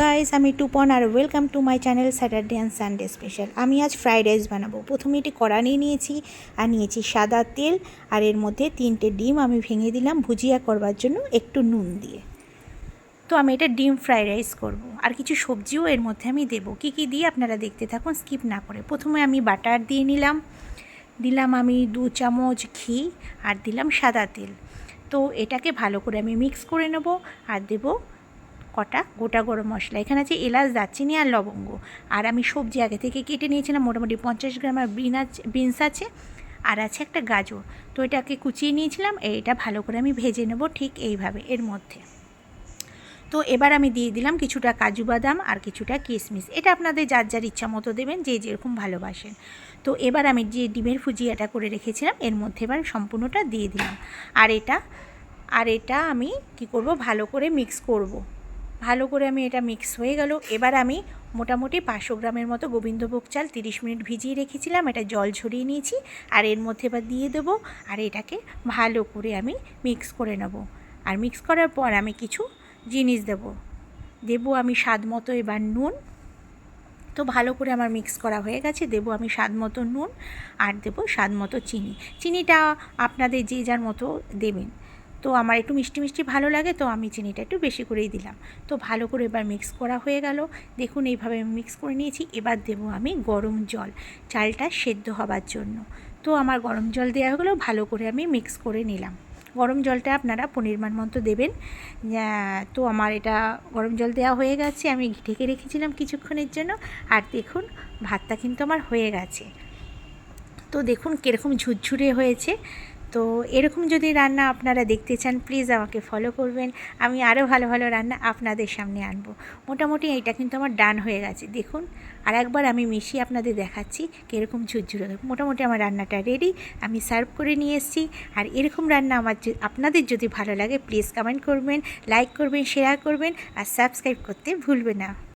Guys আমি টুপন আর welcome to my channel Saturday and Sunday special আমি আজ ফ্রাইড রাইস বানাবো। প্রথমে এটি কড়া নিয়ে নিয়েছি আর নিয়েছি সাদা তেল আর এর মধ্যে তিনটে ডিম আমি ভেঙে দিলাম ভুজিয়া করবার জন্য একটু নুন দিয়ে। তো আমি এটা ডিম ফ্রাইড রাইস করব। আর কিছু সবজিও এর মধ্যে আমি দেবো। কী কী দিয়ে আপনারা দেখতে থাকুন স্কিপ না করে। প্রথমে আমি বাটার দিয়ে নিলাম। দিলাম আমি দু চামচ ঘি আর দিলাম সাদা তেল। তো এটাকে ভালো করে আমি মিক্স করে নেব আর দেবো কটা গোটা গরম মশলা। এখানে আছে এলাচ, দারচিনি আর লবঙ্গ। আর আমি সবজি আগে থেকে কেটে নিয়েছিলাম, মোটামুটি পঞ্চাশ গ্রাম আর বিন আছে বিনস আছে। আর আছে একটা গাজর। তো এটাকে কুচিয়ে নিয়েছিলাম, এইটা ভালো করে আমি ভেজে নেব ঠিক এইভাবে এর মধ্যে। তো এবার আমি দিয়ে দিলাম কিছুটা কাজু বাদাম আর কিছুটা কিশমিশ এটা আপনাদের যার যার ইচ্ছা মতো দেবেন, যে যেরকম ভালোবাসেন। তো এবার আমি যে ডিমের ফুজিয়াটা করে রেখেছিলাম, এর মধ্যে এবার সম্পূর্ণটা দিয়ে দিলাম। আর এটা আর এটা আমি কি করব, ভালো করে মিক্স করব। ভালো করে আমি এটা মিক্স হয়ে গেল। এবার আমি মোটামুটি পাঁচশো গ্রামের মতো গোবিন্দভোগ চাল তিরিশ মিনিট ভিজিয়ে রেখেছিলাম, এটা জল ঝরিয়ে নিয়েছি, আর এর মধ্যে এবার দিয়ে দেবো, আর এটাকে ভালো করে আমি মিক্স করে নেব। আর মিক্স করার পর আমি কিছু জিনিস দেব। দেবো আমি স্বাদ মতো এবার নুন। তো ভালো করে আমার মিক্স করা হয়ে গেছে, দেবো আমি স্বাদ মতো নুন, আর দেবো স্বাদ মতো চিনি। চিনিটা আপনাদের যে যার মতো দেবেন। তো আমার একটু মিষ্টি মিষ্টি ভালো লাগে, তো আমি চিনিটা একটু বেশি করেই দিলাম। তো ভালো করে এবার মিক্স করা হয়ে গেল। দেখুন এইভাবে আমি মিক্স করে নিয়েছি। এবার দেবো আমি গরম জল। চালটা সেদ্ধ হবার জন্য। তো আমার গরম জল দেওয়া হলো ভালো করে আমি মিক্স করে নিলাম। গরম জলটা আপনারা পরিমাণ মতো দেবেন। তো আমার এটা গরম জল দেওয়া হয়ে গেছে। আমি ঢেকে রেখেছিলাম কিছুক্ষণের জন্য। আর দেখুন, ভাতটা কিন্তু আমার হয়ে গেছে। তো দেখুন কীরকম ঝুরঝুরে হয়েছে। তো এরকম যদি রান্না আপনারা দেখতে চান প্লিজ আমাকে ফলো করবেন। আমি আরও ভালো ভালো রান্না আপনাদের সামনে আনব। মোটামুটি এইটা কিন্তু আমার ডান হয়ে গেছে। দেখুন আর একবার আমি মিশিয়ে আপনাদের দেখাচ্ছি কীরকম ঝুরঝুরে মোটামুটি আমার রান্নাটা রেডি আমি সার্ভ করে নিয়ে এসেছি। আর এরকম রান্না আমার আপনাদের যদি ভালো লাগে প্লিজ কমেন্ট করবেন লাইক করবেন শেয়ার করবেন, আর সাবস্ক্রাইব করতে ভুলবেন না।